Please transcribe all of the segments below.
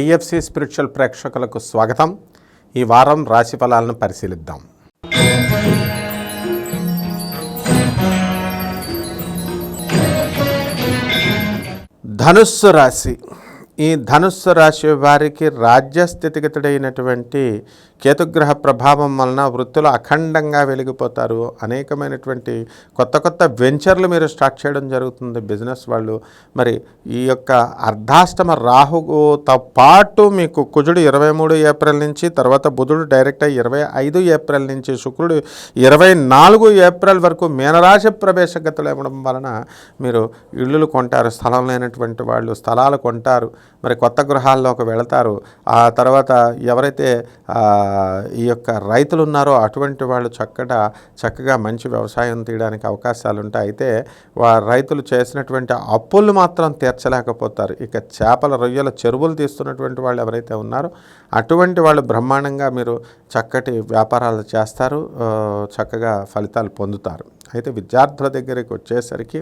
TFC spiritual ప్రేక్షకులకు స్వాగతం. ఈ వారం రాశి ఫలాలను పరిశీలిద్దాం. ధనుస్సు రాశి. ఈ ధనుస్సు రాశి వారికి రాజ్య స్థితిగతుడైనటువంటి కేతుగ్రహ ప్రభావం వలన వృత్తులు అఖండంగా వెలిగిపోతారు. అనేకమైనటువంటి కొత్త కొత్త వెంచర్లు మీరు స్టార్ట్ చేయడం జరుగుతుంది బిజినెస్ వాళ్ళు. మరి ఈ యొక్క అర్ధాష్టమ రాహుతో పాటు మీకు కుజుడు ఇరవై మూడు ఏప్రిల్ నుంచి తర్వాత బుధుడు డైరెక్ట్ అయ్యి ఇరవై ఐదు ఏప్రిల్ నుంచి శుక్రుడు ఇరవై నాలుగు ఏప్రిల్ వరకు మీనరాశి ప్రవేశగతులు ఇవ్వడం వలన మీరు ఇళ్ళు కొంటారు స్థలం లేనటువంటి వాళ్ళు స్థలాలు కొంటారు. మరి కొత్త గృహాల్లోకి వెళతారు. ఆ తర్వాత ఎవరైతే ఈ యొక్క రైతులు ఉన్నారో అటువంటి వాళ్ళు చక్కట చక్కగా మంచి వ్యవసాయం తీయడానికి అవకాశాలు ఉంటాయి అయితే వా రైతులు చేసినటువంటి అప్పులు మాత్రం తీర్చలేకపోతారు. ఇక చేపల రొయ్యల చెరువులు తీస్తున్నటువంటి వాళ్ళు ఎవరైతే ఉన్నారో అటువంటి వాళ్ళు బ్రహ్మాండంగా మీరు చక్కటి వ్యాపారాలు చేస్తారు చక్కగా ఫలితాలు పొందుతారు. అయితే విద్యార్థుల దగ్గరికి వచ్చేసరికి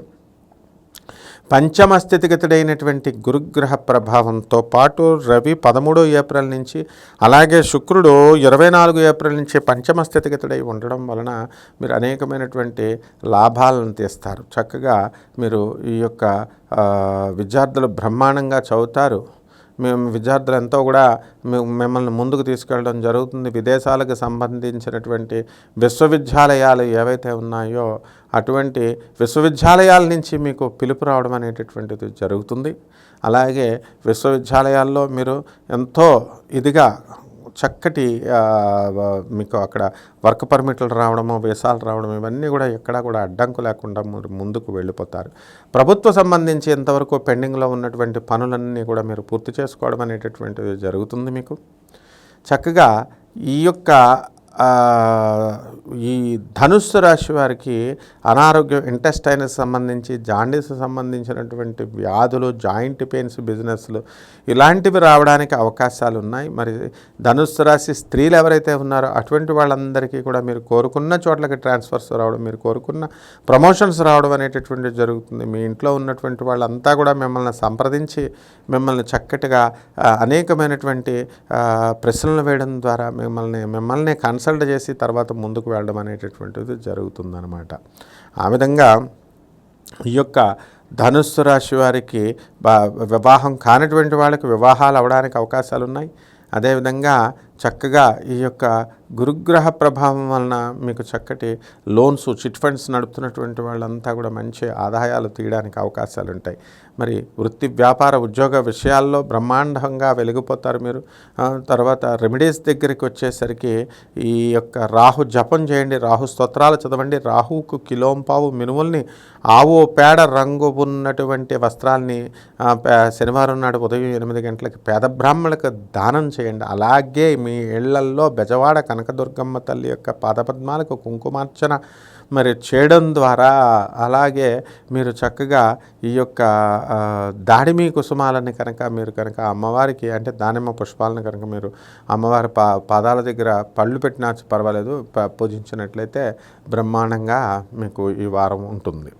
పంచమ స్థితిగతుడైనటువంటి గురుగ్రహ ప్రభావంతో పాటు రవి పదమూడో ఏప్రిల్ నుంచి అలాగే శుక్రుడు ఇరవై నాలుగు ఏప్రిల్ నుంచి పంచమ స్థితిగతుడై ఉండడం వలన మీరు అనేకమైనటువంటి లాభాలను తీస్తారు. చక్కగా మీరు ఈ యొక్క విద్యార్థులు బ్రహ్మాండంగా చదువుతారు. మేము విద్యార్థులు ఎంతో కూడా మిమ్మల్ని ముందుకు తీసుకెళ్ళడం జరుగుతుంది. విదేశాలకు సంబంధించినటువంటి విశ్వవిద్యాలయాలు ఏవైతే ఉన్నాయో అటువంటి విశ్వవిద్యాలయాల నుంచి మీకు పిలుపు రావడం అనేటటువంటిది జరుగుతుంది. అలాగే విశ్వవిద్యాలయాల్లో మీరు ఎంతో ఇదిగా చక్కటి మీకు అక్కడ వర్క్ పర్మిట్లు రావడము వీసాలు రావడం ఇవన్నీ కూడా ఎక్కడా కూడా అడ్డంకు లేకుండా మీరు ముందుకు వెళ్ళిపోతారు. ప్రభుత్వ సంబంధించి ఎంతవరకు పెండింగ్లో ఉన్నటువంటి పనులన్నీ కూడా మీరు పూర్తి చేసుకోవడం అనేటటువంటిది జరుగుతుంది మీకు. చక్కగా ఈ యొక్క ధనుస్సు రాశి వారికి అనారోగ్యం ఇంటెస్టైన్కి సంబంధించి జాండీస్ సంబంధించినటువంటి వ్యాధులు జాయింట్ పెయిన్స్ బిజినెస్లు ఇలాంటివి రావడానికి అవకాశాలు ఉన్నాయి. మరి ధనుస్సు రాశి స్త్రీలు ఎవరైతే ఉన్నారో అటువంటి వాళ్ళందరికీ కూడా మీరు కోరుకున్న చోట్లకి ట్రాన్స్ఫర్స్ రావడం మీరు కోరుకున్న ప్రమోషన్స్ రావడం అనేటటువంటి జరుగుతుంది. మీ ఇంట్లో ఉన్నటువంటి వాళ్ళంతా కూడా మిమ్మల్ని సంప్రదించి మిమ్మల్ని చక్కటిగా అనేకమైనటువంటి ప్రశ్నలు వేయడం ద్వారా మిమ్మల్ని మిమ్మల్ని కన్సల్ట్ చేసి తర్వాత ముందుకు వెళ్ళడం అనేటటువంటి అనేటువంటిది జరుగుతుందనమాట ఆ విధంగా ఈ యొక్క ధనుస్సు రాశి వారికి బా వివాహం కానటువంటి వాళ్ళకి వివాహాలు అవడానికి అవకాశాలు ఉన్నాయి అదేవిధంగా చక్కగా ఈ యొక్క గురుగ్రహ ప్రభావం వలన మీకు చక్కటి లోన్స్ చిట్ ఫండ్స్ నడుపుతున్నటువంటి వాళ్ళంతా కూడా మంచి ఆదాయాలు తీయడానికి అవకాశాలు ఉంటాయి. మరి వృత్తి వ్యాపార ఉద్యోగ విషయాల్లో బ్రహ్మాండంగా వెలిగిపోతారు మీరు. తర్వాత రెమెడీస్ దగ్గరికి వచ్చేసరికి ఈ యొక్క రాహు జపం చేయండి రాహు స్తోత్రాలు చదవండి రాహుకు కిలోంపావు మినుముల్ని ఆవు పేడ రంగు ఉన్నటువంటి వస్త్రాల్ని పే- శనివారం నాడు ఉదయం ఎనిమిది గంటలకి పేద బ్రాహ్మణులకు దానం చేయండి. అలాగే మీ ఇళ్ళల్లో బెజవాడ కనకదుర్గమ్మ తల్లి యొక్క పాదపద్మాలకు కుంకుమార్చన మరి చేయడం ద్వారా అలాగే మీరు చక్కగా ఈ యొక్క దాడిమి కుసుమాలని కనుక మీరు కనుక అమ్మవారికి అంటే దానిమ్మ పుష్పాలను కనుక మీరు అమ్మవారి పా పాదాల దగ్గర పళ్ళు పెట్టినా పర్వాలేదు ప- పూజించినట్లయితే బ్రహ్మాండంగా మీకు ఈ వారం ఉంటుంది.